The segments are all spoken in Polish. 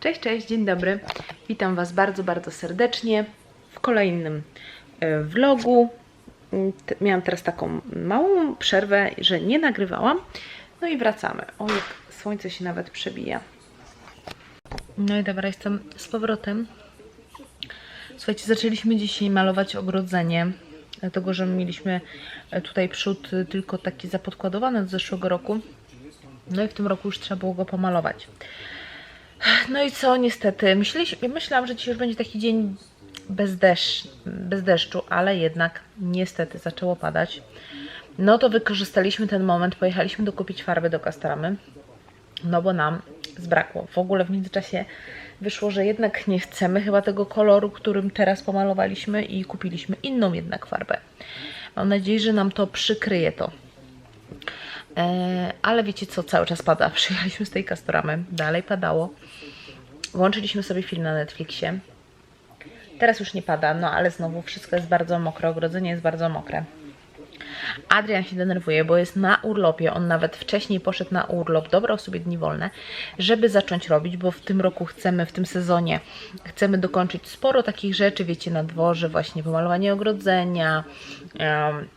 Cześć, cześć, dzień dobry. Witam Was bardzo, bardzo serdecznie w kolejnym e, vlogu. Mm, Miałam teraz taką małą przerwę, że nie nagrywałam. No i wracamy. O, jak słońce się nawet przebija. No i dobra, jestem z powrotem. Słuchajcie, zaczęliśmy dzisiaj malować ogrodzenie, dlatego że mieliśmy e, tutaj przód e, tylko taki zapodkładowany od zeszłego roku. No i w tym roku już trzeba było go pomalować. No i co, niestety, myślałam, że dzisiaj już będzie taki dzień bez, deszcz, bez deszczu, ale jednak niestety zaczęło padać. No to wykorzystaliśmy ten moment, pojechaliśmy dokupić farby do kastramy, no bo nam zbrakło. W ogóle w międzyczasie wyszło, że jednak nie chcemy chyba tego koloru, którym teraz pomalowaliśmy i kupiliśmy inną jednak farbę. Mam nadzieję, że nam to przykryje to. E, ale wiecie co, cały czas pada. Przyjechaliśmy z tej kastoramy, dalej padało. Włączyliśmy sobie film na Netflixie. Teraz już nie pada, no ale znowu wszystko jest bardzo mokre, ogrodzenie jest bardzo mokre. Adrian się denerwuje, bo jest na urlopie. On nawet wcześniej poszedł na urlop, dobrał sobie dni wolne, żeby zacząć robić, bo w tym roku chcemy, w tym sezonie chcemy dokończyć sporo takich rzeczy, wiecie, na dworze, właśnie pomalowanie ogrodzenia, em,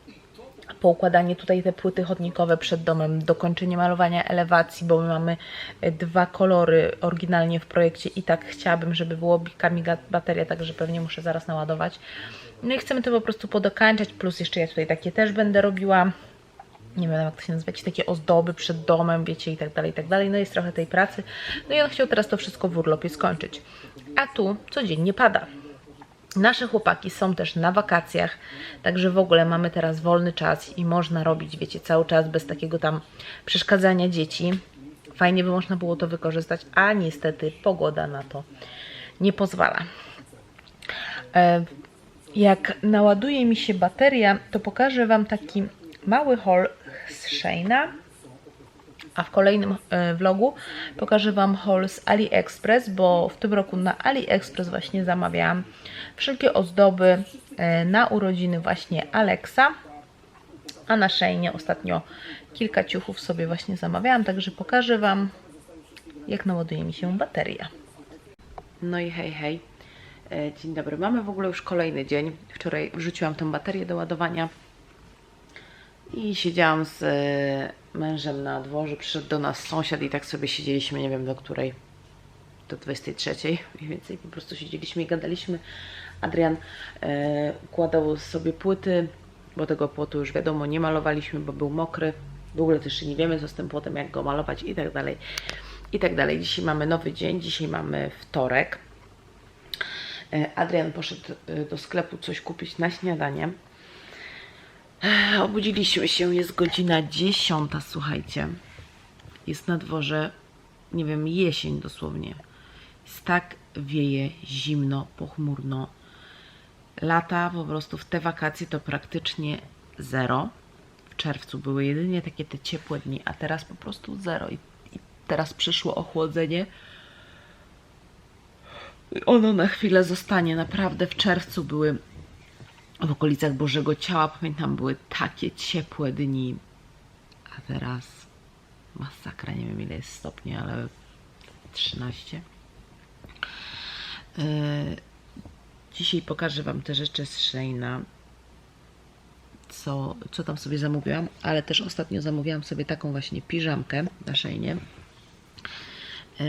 poukładanie tutaj te płyty chodnikowe przed domem, dokończenie malowania elewacji, bo my mamy e, dwa kolory oryginalnie w projekcie i tak chciałabym, żeby było bikami bateria, także pewnie muszę zaraz naładować. No i chcemy to po prostu podokańczać, plus jeszcze ja tutaj takie też będę robiła. Nie wiem jak to się nazywa, takie ozdoby przed domem, wiecie, i tak dalej, i tak dalej. No jest trochę tej pracy. No i on chciał teraz to wszystko w urlopie skończyć. A tu codziennie pada. Nasze chłopaki są też na wakacjach, także w ogóle mamy teraz wolny czas i można robić, wiecie, cały czas bez takiego tam przeszkadzania dzieci. Fajnie by można było to wykorzystać, a niestety pogoda na to nie pozwala. E, Jak naładuje mi się bateria, to pokażę Wam taki mały haul z Sheina, a w kolejnym e, vlogu pokażę Wam haul z AliExpress, bo w tym roku na AliExpress właśnie zamawiałam wszelkie ozdoby e, na urodziny właśnie Alexa. A na Sheinie ostatnio kilka ciuchów sobie właśnie zamawiałam, także pokażę Wam jak naładuje mi się bateria. No i hej, hej. E, Dzień dobry. Mamy w ogóle już kolejny dzień. Wczoraj wrzuciłam tą baterię do ładowania i siedziałam z mężem na dworze. Przyszedł do nas sąsiad i tak sobie siedzieliśmy, nie wiem do której, do 23 mniej więcej. Po prostu siedzieliśmy i gadaliśmy. Adrian e, układał sobie płyty, bo tego płotu już wiadomo nie malowaliśmy, bo był mokry. W ogóle też nie wiemy co z tym płotem, jak go malować i tak dalej. I tak dalej. Dzisiaj mamy nowy dzień, dzisiaj mamy wtorek. E, Adrian poszedł e, do sklepu coś kupić na śniadanie. Obudziliśmy się, jest godzina 10, słuchajcie. Jest na dworze, nie wiem, jesień dosłownie. Jest tak wieje, zimno, pochmurno. Lata po prostu w te wakacje to praktycznie zero. W czerwcu były jedynie takie te ciepłe dni, a teraz po prostu zero. I, i teraz przyszło ochłodzenie. Ono na chwilę zostanie. Naprawdę w czerwcu były w okolicach Bożego Ciała, pamiętam, były takie ciepłe dni. A teraz masakra, nie wiem ile jest stopni, ale 13. Yy, Dzisiaj pokażę Wam te rzeczy z Sheina, co, co tam sobie zamówiłam, ale też ostatnio zamówiłam sobie taką właśnie piżamkę na Sheinie. Yy,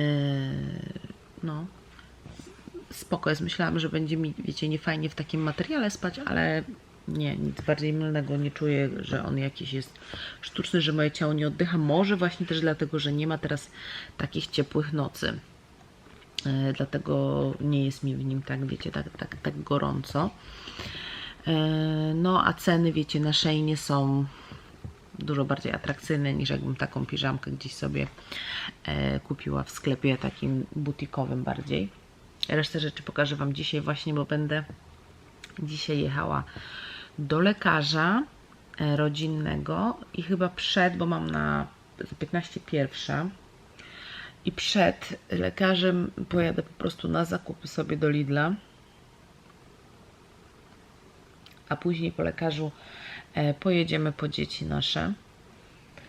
no, spoko jest. Myślałam, że będzie mi, wiecie, niefajnie w takim materiale spać, ale nie, nic bardziej mylnego nie czuję, że on jakiś jest sztuczny, że moje ciało nie oddycha. Może właśnie też dlatego, że nie ma teraz takich ciepłych nocy. E, dlatego nie jest mi w nim tak, wiecie, tak, tak, tak gorąco. E, no, a ceny, wiecie, na Sheinie są dużo bardziej atrakcyjne niż jakbym taką piżamkę gdzieś sobie e, kupiła w sklepie takim butikowym bardziej. Resztę rzeczy pokażę Wam dzisiaj właśnie, bo będę dzisiaj jechała do lekarza e, rodzinnego i chyba przed, bo mam na za 15 pierwsza i przed lekarzem pojadę po prostu na zakupy sobie do Lidla. A później po lekarzu e, pojedziemy po dzieci nasze.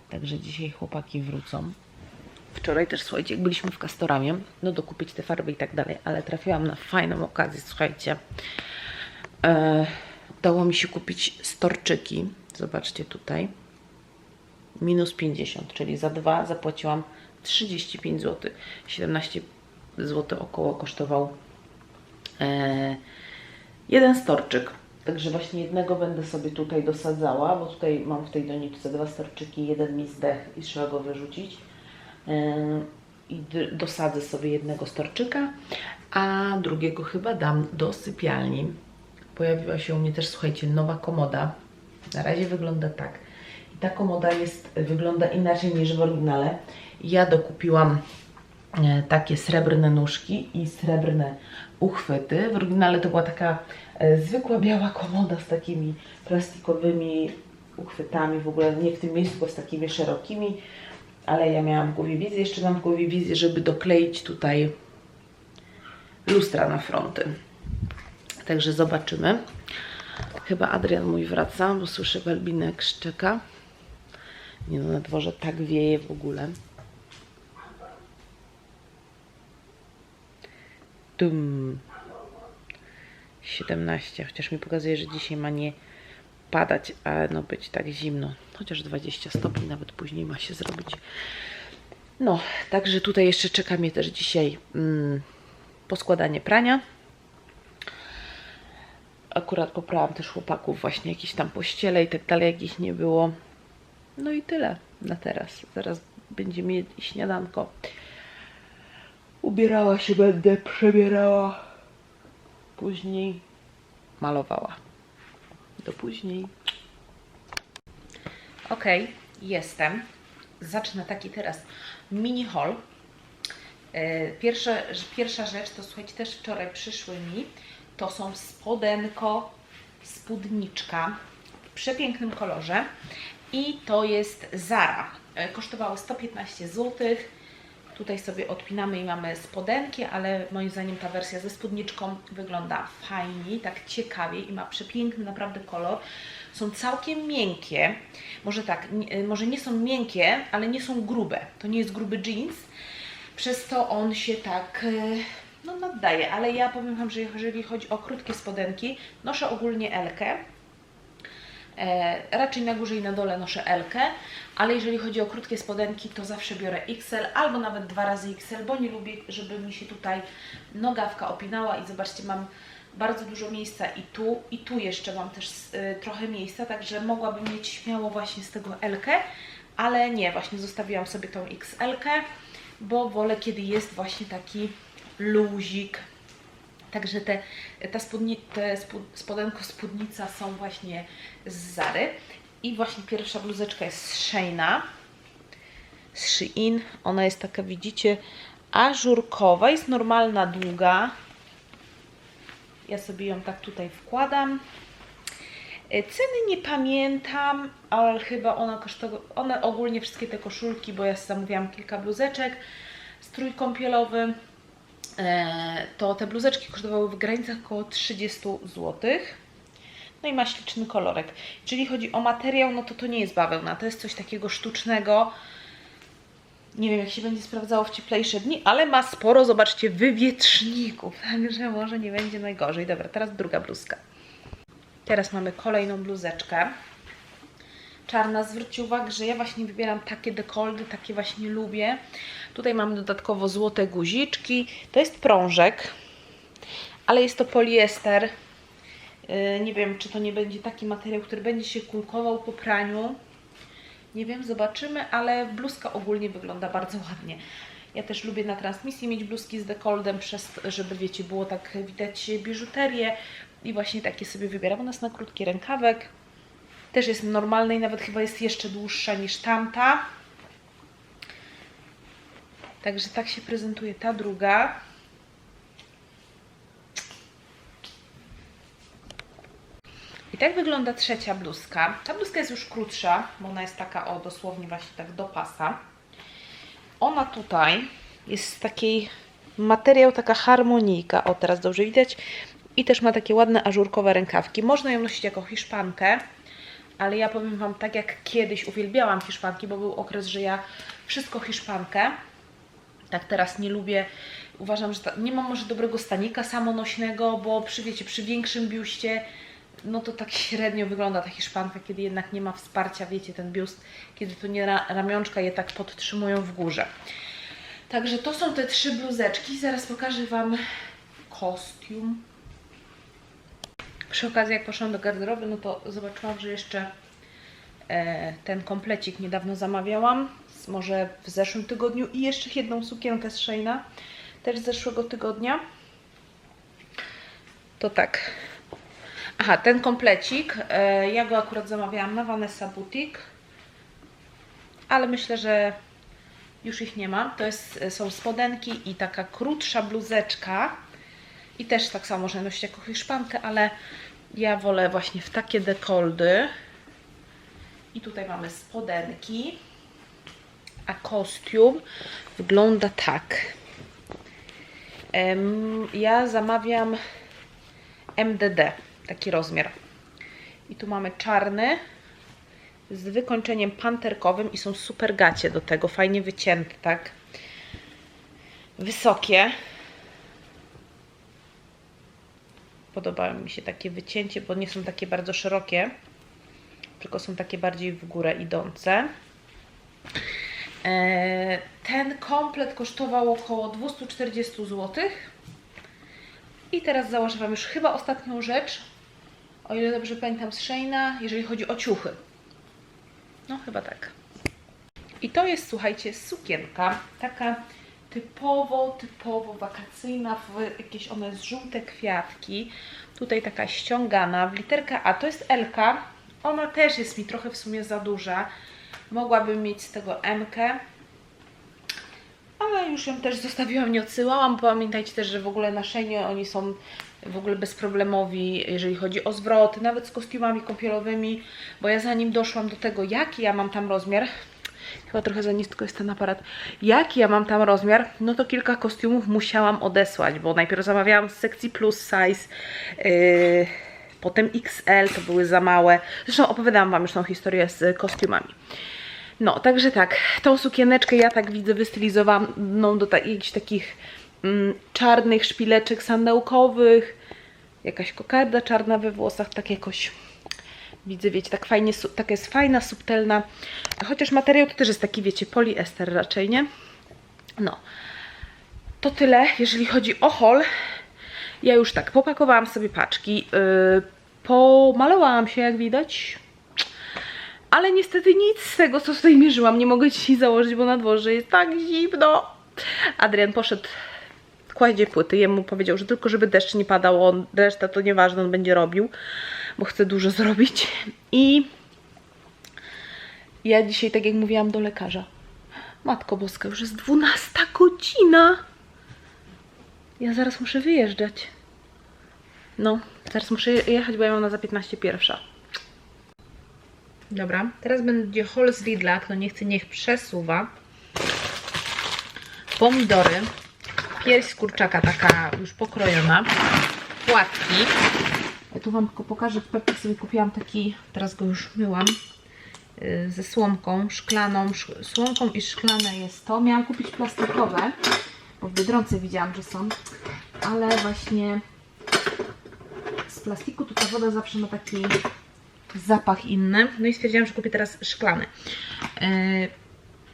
Także dzisiaj chłopaki wrócą. Wczoraj też, słuchajcie, jak byliśmy w Castoramie, no dokupić te farby i tak dalej, ale trafiłam na fajną okazję, słuchajcie. E, dało mi się kupić storczyki. Zobaczcie tutaj. Minus 50, czyli za dwa zapłaciłam 35 zł. 17 zł około kosztował e, jeden storczyk. Także właśnie jednego będę sobie tutaj dosadzała, bo tutaj mam w tej doniczce dwa storczyki, jeden mi zdech i trzeba go wyrzucić. E, I dosadzę sobie jednego storczyka, a drugiego chyba dam do sypialni. Pojawiła się u mnie też, słuchajcie, nowa komoda. Na razie wygląda tak. I ta komoda jest, wygląda inaczej niż w oryginale. Ja dokupiłam e, takie srebrne nóżki i srebrne uchwyty. W oryginale to była taka e, zwykła biała komoda z takimi plastikowymi uchwytami, w ogóle nie w tym miejscu, tylko z takimi szerokimi, ale ja miałam w głowie wizję, jeszcze mam w głowie wizję, żeby dokleić tutaj lustra na fronty. Także zobaczymy. Chyba Adrian mój wraca, bo słyszę Balbinek szczeka. Nie no, na dworze tak wieje w ogóle. Dum. 17, chociaż mi pokazuje, że dzisiaj ma nie padać, ale no być tak zimno. Chociaż 20 stopni nawet później ma się zrobić. No, także tutaj jeszcze czeka mnie też dzisiaj mm, poskładanie prania. Akurat poprałam też chłopaków właśnie jakieś tam pościele i tak dalej, jak ich nie było. No i tyle na teraz. Zaraz będzie mieć śniadanko. Ubierała się będę, przebierała. Później malowała. Do później. Ok, jestem. Zacznę taki teraz mini haul. E, Pierwsza, pierwsza rzecz to słuchajcie, też wczoraj przyszły mi. To są spodenko, spódniczka w przepięknym kolorze. I to jest Zara. E, Kosztowało 115 zł. Tutaj sobie odpinamy i mamy spodenki, ale moim zdaniem ta wersja ze spódniczką wygląda fajnie, tak ciekawie i ma przepiękny naprawdę kolor. Są całkiem miękkie. Może tak, nie- może nie są miękkie, ale nie są grube. To nie jest gruby jeans. Przez to on się tak e, no, naddaje, ale ja powiem Wam, że jeżeli chodzi o krótkie spodenki, noszę ogólnie Elkę. E, raczej na górze i na dole noszę Elkę, ale jeżeli chodzi o krótkie spodenki, to zawsze biorę XL albo nawet dwa razy XL, bo nie lubię, żeby mi się tutaj nogawka opinała i zobaczcie, mam bardzo dużo miejsca i tu, i tu jeszcze mam też y, trochę miejsca, także mogłabym mieć śmiało właśnie z tego Elkę, ale nie, właśnie zostawiłam sobie tą XL-kę, bo wolę, kiedy jest właśnie taki luzik, Także te, ta spodni, te spodenko, spódnica są właśnie z Zary. I właśnie pierwsza bluzeczka jest z Sheina. Z Shein. Ona jest taka, widzicie, ażurkowa. Jest normalna, długa. Ja sobie ją tak tutaj wkładam. E, Ceny nie pamiętam, ale chyba ona kosztowała, one ogólnie wszystkie te koszulki, bo ja zamówiłam kilka bluzeczek, strój kąpielowy, e, to te bluzeczki kosztowały w granicach około 30 zł. No i ma śliczny kolorek. Jeżeli chodzi o materiał, no to to nie jest bawełna, to jest coś takiego sztucznego. Nie wiem, jak się będzie sprawdzało w cieplejsze dni, ale ma sporo, zobaczcie, wywietrzników, także może nie będzie najgorzej. Dobra, teraz druga bluzka. Teraz mamy kolejną bluzeczkę. Czarna, zwróćcie uwagę, że ja właśnie wybieram takie dekoldy, takie właśnie lubię. Tutaj mamy dodatkowo złote guziczki. To jest prążek, ale jest to poliester. Yy, Nie wiem, czy to nie będzie taki materiał, który będzie się kulkował po praniu. Nie wiem, zobaczymy, ale bluzka ogólnie wygląda bardzo ładnie. Ja też lubię na transmisji mieć bluzki z dekoldem, przez, żeby wiecie, było tak widać biżuterię i właśnie takie sobie wybieram. Ona jest na krótki rękawek. Też jest normalna i nawet chyba jest jeszcze dłuższa niż tamta. Także tak się prezentuje ta druga. Tak wygląda trzecia bluzka. Ta bluzka jest już krótsza, bo ona jest taka o dosłownie właśnie tak do pasa. Ona tutaj jest z takiej materiał, taka harmonijka. O, teraz dobrze widać. I też ma takie ładne ażurkowe rękawki. Można ją nosić jako hiszpankę, ale ja powiem Wam tak jak kiedyś uwielbiałam hiszpanki, bo był okres, że ja wszystko hiszpankę. Tak teraz nie lubię, uważam, że ta, nie mam może dobrego stanika samonośnego, bo przy, wiecie, przy większym biuście, no to tak średnio wygląda ta hiszpanka, kiedy jednak nie ma wsparcia, wiecie, ten biust, kiedy to nie ra, ramionczka je tak podtrzymują w górze. Także to są te trzy bluzeczki, zaraz pokażę Wam kostium. Przy okazji, jak poszłam do garderoby, no to zobaczyłam, że jeszcze e, ten komplecik niedawno zamawiałam, może w zeszłym tygodniu i jeszcze jedną sukienkę z Sheina, też z zeszłego tygodnia. To tak. Aha, ten komplecik, e, ja go akurat zamawiałam na Vanessa Boutique, ale myślę, że już ich nie ma. To jest, są spodenki i taka krótsza bluzeczka. I też tak samo można nosić jako hiszpankę, ale ja wolę właśnie w takie dekoldy. I tutaj mamy spodenki. A kostium wygląda tak. Ja zamawiam MDD, taki rozmiar. I tu mamy czarny z wykończeniem panterkowym i są super gacie do tego, fajnie wycięte, tak? Wysokie. Podoba mi się takie wycięcie, bo nie są takie bardzo szerokie, tylko są takie bardziej w górę idące. E, Ten komplet kosztował około 240 zł. I teraz założę Wam już chyba ostatnią rzecz, o ile dobrze pamiętam z jeżeli chodzi o ciuchy. No chyba tak. I to jest, słuchajcie, sukienka, taka typowo, typowo wakacyjna, w jakieś one z żółte kwiatki. Tutaj taka ściągana w literkę A, to jest Elka. Ona też jest mi trochę w sumie za duża. Mogłabym mieć z tego M, ale już ją też zostawiłam, nie odsyłałam. Pamiętajcie też, że w ogóle na Szejnie oni są w ogóle bezproblemowi, jeżeli chodzi o zwroty, nawet z kostiumami kąpielowymi, bo ja zanim doszłam do tego, jaki ja mam tam rozmiar, chyba trochę za nisko jest ten aparat, jaki ja mam tam rozmiar, no to kilka kostiumów musiałam odesłać, bo najpierw zamawiałam z sekcji plus size, yy, potem XL, to były za małe. Zresztą opowiadałam Wam już tą historię z kostiumami. No, także tak, tą sukieneczkę ja tak widzę wystylizowaną do ta jakichś takich mm, czarnych szpileczek sandałkowych, jakaś kokarda czarna we włosach, tak jakoś widzę, wiecie, tak fajnie, taka jest fajna, subtelna, chociaż materiał to też jest taki, wiecie, poliester raczej, nie? No, to tyle, jeżeli chodzi o haul. Ja już tak, popakowałam sobie paczki, yy, pomalowałam się, jak widać, ale niestety nic z tego, co tutaj mierzyłam, nie mogę dzisiaj założyć, bo na dworze jest tak zimno. Adrian poszedł, kładzie płyty, jemu powiedział, że tylko żeby deszcz nie padał, on reszta to nieważne, on będzie robił, bo chce dużo zrobić. I ja dzisiaj, tak jak mówiłam do lekarza, Matko Boska, już jest 12 godzina. Ja zaraz muszę wyjeżdżać. No, zaraz muszę jechać, bo ja mam na za 15 pierwsza. Dobra, teraz będzie hol z Lidla, kto nie chce, niech przesuwa. Pomidory, pierś z kurczaka taka już pokrojona, płatki. Ja tu Wam tylko pokażę, w Pepki sobie kupiłam taki, teraz go już myłam, yy, ze słomką szklaną, sz- słomką i szklane jest to. Miałam kupić plastikowe, bo w Biedronce widziałam, że są, ale właśnie z plastiku to ta woda zawsze ma taki zapach inny. No i stwierdziłam, że kupię teraz szklany. Yy,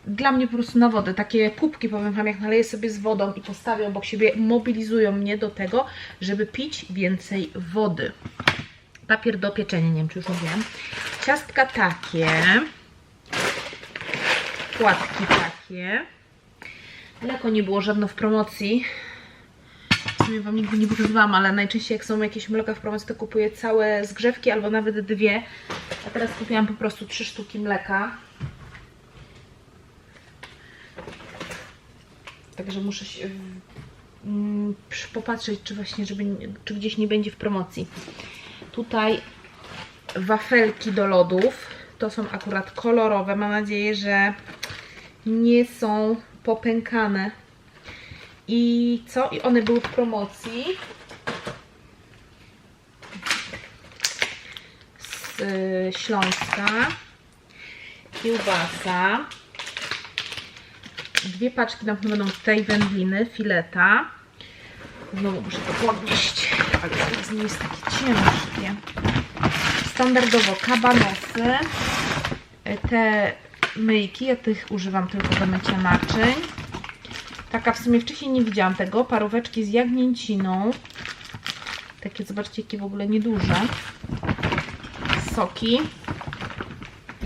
Dla mnie po prostu na wodę. Takie kubki, powiem Wam, jak naleję sobie z wodą i postawię obok siebie, mobilizują mnie do tego, żeby pić więcej wody. Papier do pieczenia, nie wiem czy już mówiłam. Ciastka takie. Płatki takie. Mleko nie było żadne w promocji. W sumie Wam nigdy nie pokazywałam, ale najczęściej jak są jakieś mleka w promocji, to kupuję całe zgrzewki albo nawet dwie. A teraz kupiłam po prostu trzy sztuki mleka. Także muszę się mm, popatrzeć, czy właśnie, żeby, czy gdzieś nie będzie w promocji. Tutaj wafelki do lodów. To są akurat kolorowe. Mam nadzieję, że nie są popękane. I co? I one były w promocji. Z Śląska. Kiełbasa. Dwie paczki na pewno będą tej wędliny, fileta. Znowu muszę to podnieść, ale teraz nie jest takie ciężkie. Standardowo kabanosy. E, Te myjki, ja tych używam tylko do mycia naczyń. Taka w sumie wcześniej nie widziałam tego. Paróweczki z jagnięciną. Takie, zobaczcie, jakie w ogóle nieduże. Soki.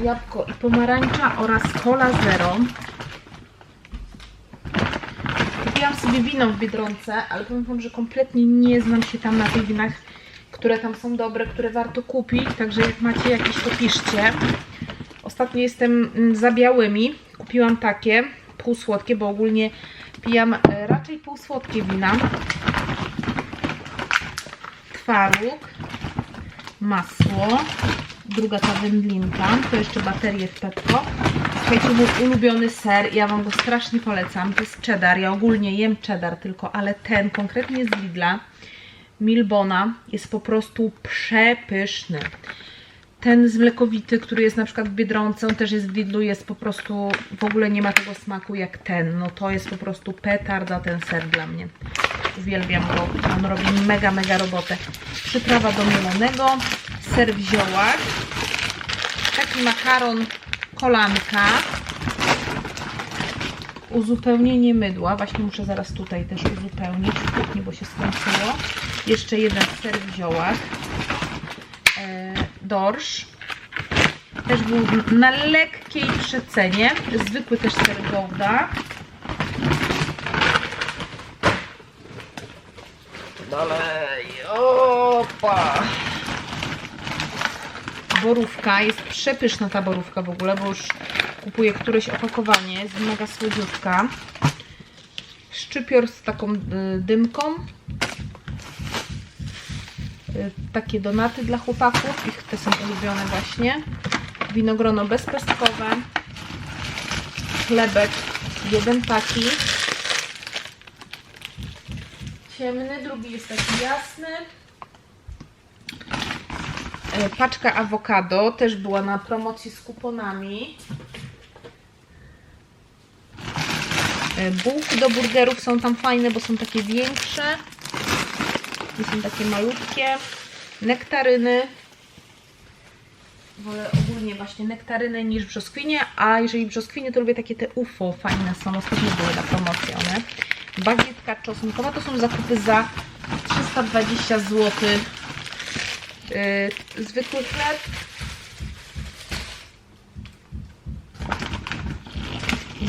Jabłko i pomarańcza oraz cola zero. Kupiłam sobie wino w Biedronce, ale powiem Wam, że kompletnie nie znam się tam na tych winach, które tam są dobre, które warto kupić. Także jak macie jakieś, to piszcie. Ostatnio jestem mm, za białymi. Kupiłam takie półsłodkie, bo ogólnie pijam e, raczej półsłodkie wina. Twaróg, masło, druga ta wędlinka, to jeszcze baterie w Pepko. Słuchajcie, mój ulubiony ser, ja Wam go strasznie polecam, to jest cheddar, ja ogólnie jem cheddar tylko, ale ten konkretnie z Lidla, Milbona, jest po prostu przepyszny. Ten z mlekowity, który jest na przykład w Biedronce, on też jest w Lidlu, jest po prostu, w ogóle nie ma tego smaku jak ten. No to jest po prostu petarda ten ser dla mnie. Uwielbiam go, on robi mega, mega robotę. Przyprawa do mielonego, ser w ziołach, taki makaron kolanka, uzupełnienie mydła, właśnie muszę zaraz tutaj też uzupełnić w bo się skończyło. Jeszcze jeden ser w ziołach e, dorsz. Też był na lekkiej przecenie. Zwykły też ser Gouda. Dalej. Opa. Borówka. Jest przepyszna ta borówka w ogóle, bo już kupuję któreś opakowanie. Jest mega słodziutka. Szczypior z taką y, dymką y, takie donaty dla chłopaków. Ich te są ulubione właśnie. Winogrono bezpestkowe. Chlebek jeden taki. Ciemny, drugi jest taki jasny. E, Paczka awokado też była na promocji z kuponami. E, Bułki do burgerów są tam fajne, bo są takie większe. Tu są takie malutkie. Nektaryny. Wolę ogólnie właśnie nektaryny niż brzoskwinie, a jeżeli brzoskwinie, to lubię takie te UFO, fajne są, ostatnio były na promocji one. Bagietka czosnkowa, to są zakupy za 320 zł. Yy, zwykły chleb.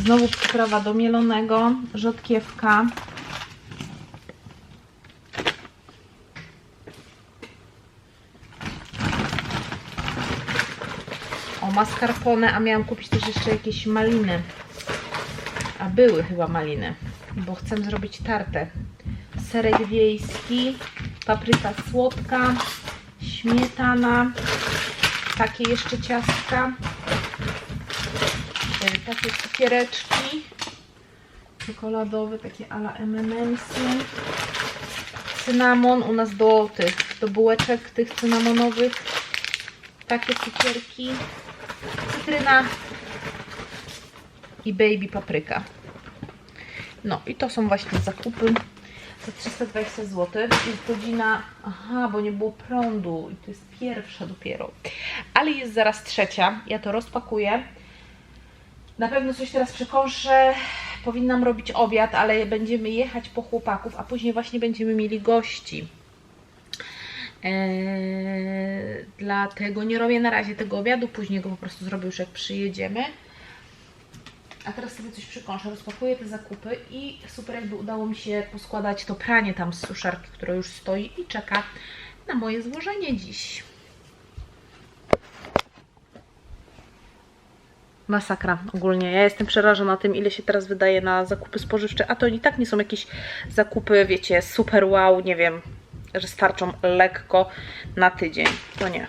Znowu przyprawa do mielonego, rzodkiewka. O, mascarpone, a miałam kupić też jeszcze jakieś maliny. A były chyba maliny, bo chcę zrobić tartę. Serek wiejski, papryka słodka, śmietana, takie jeszcze ciastka, takie cukiereczki czekoladowe, takie ala M&M'sy, cynamon u nas do tych, do bułeczek tych cynamonowych, takie cukierki, cytryna i baby papryka. No i to są właśnie zakupy za 320 zł. Jest godzina, aha, bo nie było prądu i to jest pierwsza dopiero. Ale jest zaraz trzecia. Ja to rozpakuję. Na pewno coś teraz przekąszę. Powinnam robić obiad, ale będziemy jechać po chłopaków, a później właśnie będziemy mieli gości. Eee, dlatego nie robię na razie tego obiadu, później go po prostu zrobię już jak przyjedziemy. A teraz sobie coś przykąszę, rozpakuję te zakupy i super jakby udało mi się poskładać to pranie tam z suszarki, które już stoi i czeka na moje złożenie dziś. Masakra ogólnie. Ja jestem przerażona tym, ile się teraz wydaje na zakupy spożywcze, a to i tak nie są jakieś zakupy, wiecie, super wow, nie wiem, że starczą lekko na tydzień. To nie.